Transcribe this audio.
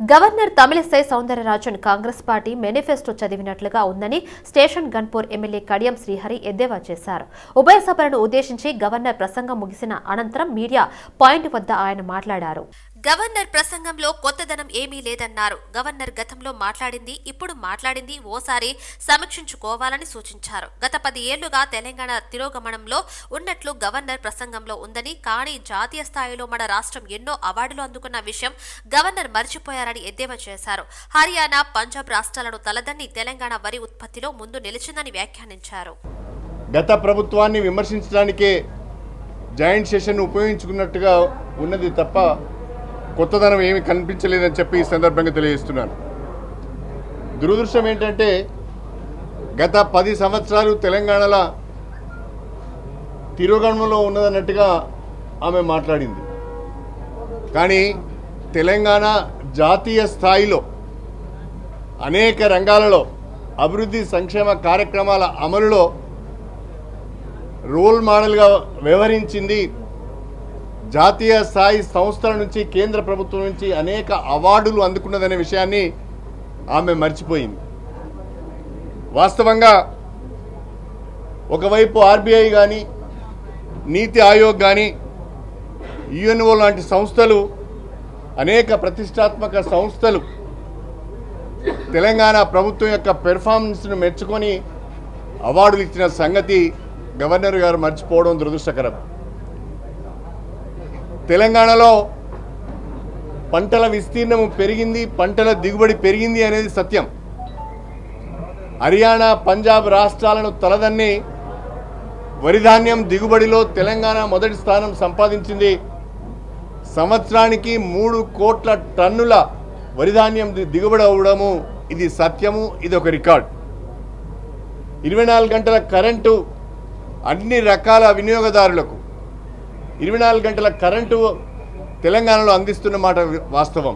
Governor Tamilisai Soundararajan Congress party manifesto చదివినట్లుగా ఉందని station Ghanpur MLA Kadiyam Srihari ఎద్దేవా చేశారు. ఉభయ సభలను ఉద్దేశించి గవర్నర్ ప్రసంగం ముగిసిన అనంతరం మీడియా పాయింట్ వద్ద ఆయన మాట్లాడారు. గవర్నర్ ప్రసంగంలో కొత్తదనం ఏమీ లేదన్నారు. గవర్నర్ గతంలో మాట్లాడింది ఇప్పుడు మాట్లాడింది ఓసారి సమీక్షించుకోవాలని సూచించారు. గత పది ఏళ్ళుగా తెలంగాణ తిరోగమనంలో ఉన్నట్లు గవర్నర్ ప్రసంగంలో ఉందని కానీ జాతీయ స్థాయిలో మన రాష్ట్రం ఎన్నో అవార్డులు అందుకున్న విషయం గవర్నర్ మర్చిపోయారని ఎద్దేవా చేశారు. హర్యానా పంజాబ్ రాష్ట్రాలను తలదన్ని తెలంగాణ వరి ఉత్పత్తిలో ముందు నిలిచిందని వ్యాఖ్యానించారు. గత ప్రభుత్వాన్ని విమర్శించడానికే జాయింట్ సెషన్ ఉపయోగించుకున్నట్టుగా ఉన్నది తప్ప కొత్తదనం ఏమి కనిపించలేదని చెప్పి ఈ సందర్భంగా తెలియజేస్తున్నాను. దురదృష్టం ఏంటంటే గత పది సంవత్సరాలు తెలంగాణలో తిరుగణంలో ఉన్నదన్నట్టుగా ఆమె మాట్లాడింది. కానీ తెలంగాణ జాతీయ స్థాయిలో అనేక రంగాలలో అభివృద్ధి సంక్షేమ కార్యక్రమాల అమలులో రోల్ మోడల్గా వ్యవహరించింది జాతీయ స్థాయి సంస్థల నుంచి కేంద్ర ప్రభుత్వం నుంచి అనేక అవార్డులు అందుకున్నదనే విషయాన్ని ఆమె మర్చిపోయింది. వాస్తవంగా ఒకవైపు ఆర్బీఐ కానీ నీతి ఆయోగ్ కానీ యుఎన్ఓ లాంటి సంస్థలు అనేక ప్రతిష్టాత్మక సంస్థలు తెలంగాణ ప్రభుత్వం యొక్క పెర్ఫార్మెన్స్ను మెచ్చుకొని అవార్డులు ఇచ్చిన సంగతి గవర్నర్ గారు మర్చిపోవడం దురదృష్టకరం. తెలంగాణలో పంటల విస్తీర్ణము పెరిగింది పంటల దిగుబడి పెరిగింది అనేది సత్యం. హర్యానా పంజాబ్ రాష్ట్రాలను తలదన్ని వరిధాన్యం దిగుబడిలో తెలంగాణ మొదటి స్థానం సంపాదించింది. సంవత్సరానికి మూడు కోట్ల టన్నుల వరిధాన్యం ది- దిగుబడి అవ్వడము ఇది సత్యము ఇది ఒక రికార్డ్. ఇరవై నాలుగు గంటల కరెంటు అన్ని రకాల వినియోగదారులకు ఇరవై నాలుగు గంటల కరెంటు తెలంగాణలో అందిస్తున్న మాట వాస్తవం.